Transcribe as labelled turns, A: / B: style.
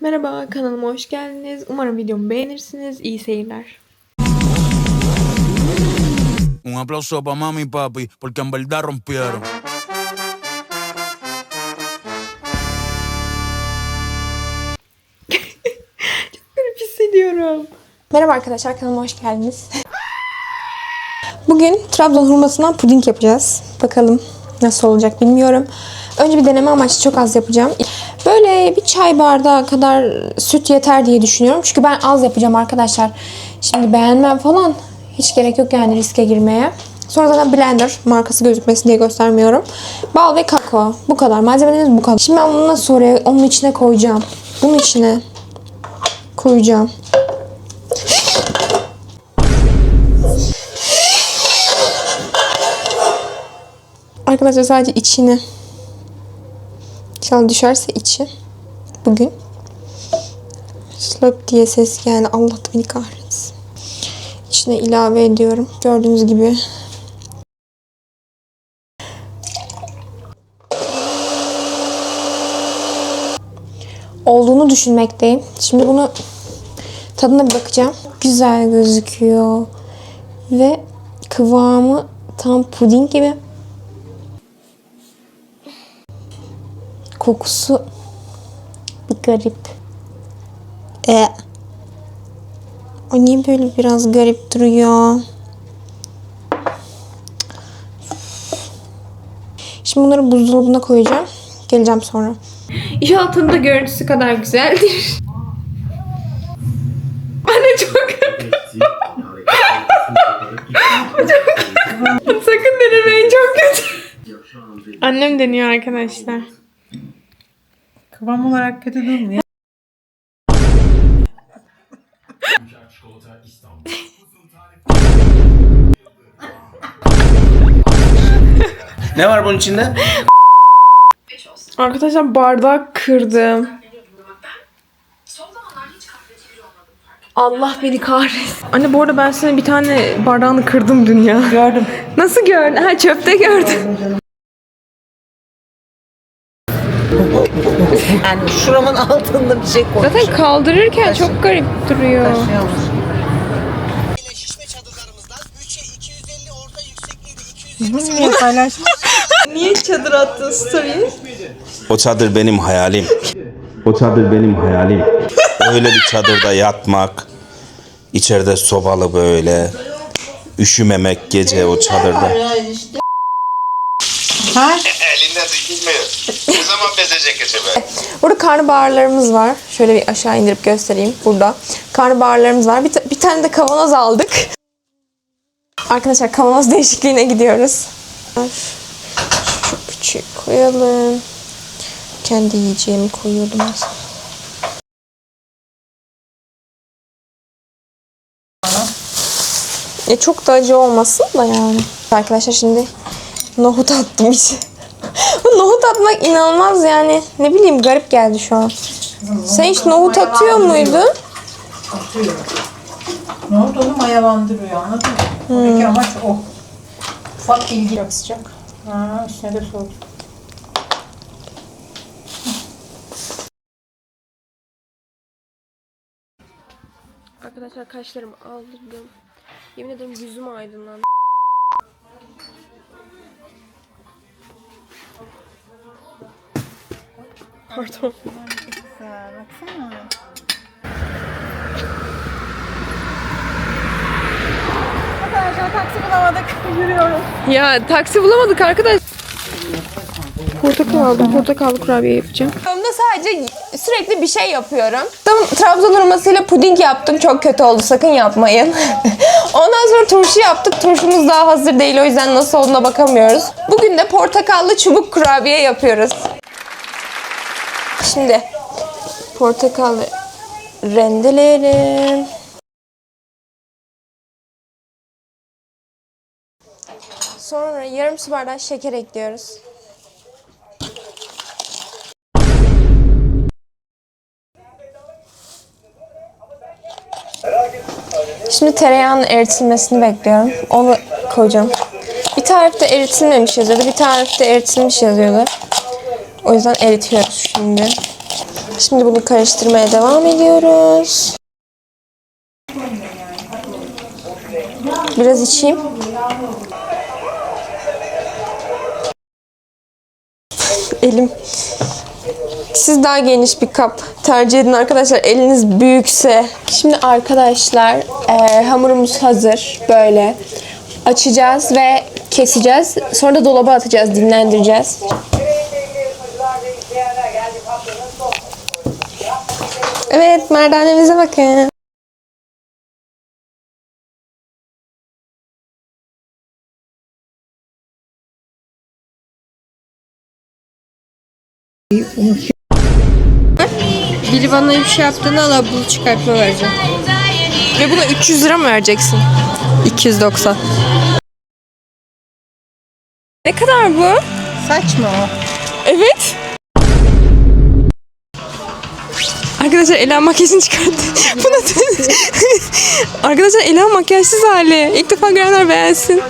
A: Merhaba kanalıma hoş geldiniz. Umarım videomu beğenirsiniz. İyi seyirler.
B: Un aplauso para mami y papi, porque en verdad rompieron.
A: Garip hissediyorum.
C: Merhaba arkadaşlar kanalıma hoş geldiniz. Bugün Trabzon hurmasından puding yapacağız. Bakalım nasıl olacak bilmiyorum. Önce bir deneme amaçlı çok az yapacağım. Böyle bir çay bardağı kadar süt yeter diye düşünüyorum. Çünkü ben az yapacağım arkadaşlar. Şimdi beğenmem falan hiç gerek yok yani riske girmeye. Sonra zaten blender markası gözükmesin diye göstermiyorum. Bal ve kakao. Bu kadar. Malzemelerimiz bu kadar. Şimdi ben bunu nasıl oraya onun içine koyacağım. Bunun içine koyacağım. Arkadaşlar sadece içini. İnşallah düşerse içi. Bugün. Slop diye ses geldi. Allah beni kahretsin. İçine ilave ediyorum. Gördüğünüz gibi. Olduğunu düşünmekteyim. Şimdi bunu tadına bir bakacağım. Güzel gözüküyor. Ve kıvamı tam puding gibi. Kokusu bir garip. E. O niye böyle biraz garip duruyor? Şimdi bunları buzdolabına koyacağım. Geleceğim sonra.
A: İnşallah tadı da görüntüsü kadar güzeldir. Anne çok Sakın denemeyin çok kötü. Annem deniyor arkadaşlar.
D: Kıvam olarak kötü durmuyor.
E: Ne var bunun içinde?
A: Arkadaşlar bardak kırdım. Allah beni kahretsin. Anne bu arada ben senin bir tane bardağını kırdım dün ya.
D: Gördüm.
A: Nasıl gördün? Ha çöpte gördüm.
D: Yani şuramın altında bir şey koy.
A: Zaten kaldırırken çok garip duruyor.
F: şişme çadırlarımızdan 3'e 250 orta yüksekliği de 220
D: Niye paylaşmış?
A: Niye çadır attın story?
E: O çadır benim hayalim. O çadır benim hayalim. Öyle bir çadırda yatmak, içeride sobalı böyle, üşümemek gece o çadırda.
D: Ha?
G: Elinden dikilmiyor. Ne zaman bezecek acaba?
C: Burada karnabaharlarımız var. Şöyle bir aşağı indirip göstereyim. Burada karnabaharlarımız var. Bir, bir tane de kavanoz aldık. Arkadaşlar kavanoz değişikliğine gidiyoruz. Şu küçüğü koyalım. Kendi yiyeceğimi koyuyordum aslında. E çok da acı olmasın da yani. Arkadaşlar şimdi nohut attım. Bu nohut atmak inanılmaz yani. Ne bileyim garip geldi şu an. Sen hiç nohut atıyor muydun?
D: Ne oldu onu mayalandırıyor anladın mı? Oradaki amaç o. Ufak bilgi. Çok sıcak. Ha, üstüne de soğuk.
A: Arkadaşlar kaşlarımı aldırdım. Yemin ederim yüzüm aydınlandı. Pardon.
D: Arkadaşlar taksi bulamadık. Yürüyorum.
A: Ya taksi bulamadık arkadaş. Portakal aldım. Portakallı kurabiye yapacağım.
C: Onda sadece sürekli bir şey yapıyorum. Tam Trabzon hurmasıyla puding yaptım. Çok kötü oldu. Sakın yapmayın. Ondan sonra turşu yaptık. Turşumuz daha hazır değil. O yüzden nasıl olduğuna bakamıyoruz. Bugün de portakallı çubuk kurabiye yapıyoruz. Şimdi portakalı rendeleyelim. Sonra yarım su bardağı şeker ekliyoruz. Şimdi tereyağının eritilmesini bekliyorum. Onu koyacağım. Bir tarifte eritilmemiş yazıyordu. Bir tarifte eritilmiş yazıyordu. O yüzden eritiyoruz şimdi. Şimdi bunu karıştırmaya devam ediyoruz. Biraz içeyim. Elim. Siz daha geniş bir kap tercih edin arkadaşlar. Eliniz büyükse. Şimdi arkadaşlar eee, hamurumuz hazır. Böyle açacağız ve keseceğiz. Sonra da dolaba atacağız, dinlendireceğiz. Evet, merdanemize bakın.
H: Biri bana bir şey yaptığında ala bul çıkartma vereceğim.
A: Ve buna 300 lira mı vereceksin?
H: 290.
A: Ne kadar bu?
D: Saçma o.
A: Evet. Arkadaşlar Ela makyajını çıkarttı. Bu ne? Arkadaşlar Ela makyajsız hali. İlk defa görenler beğensin.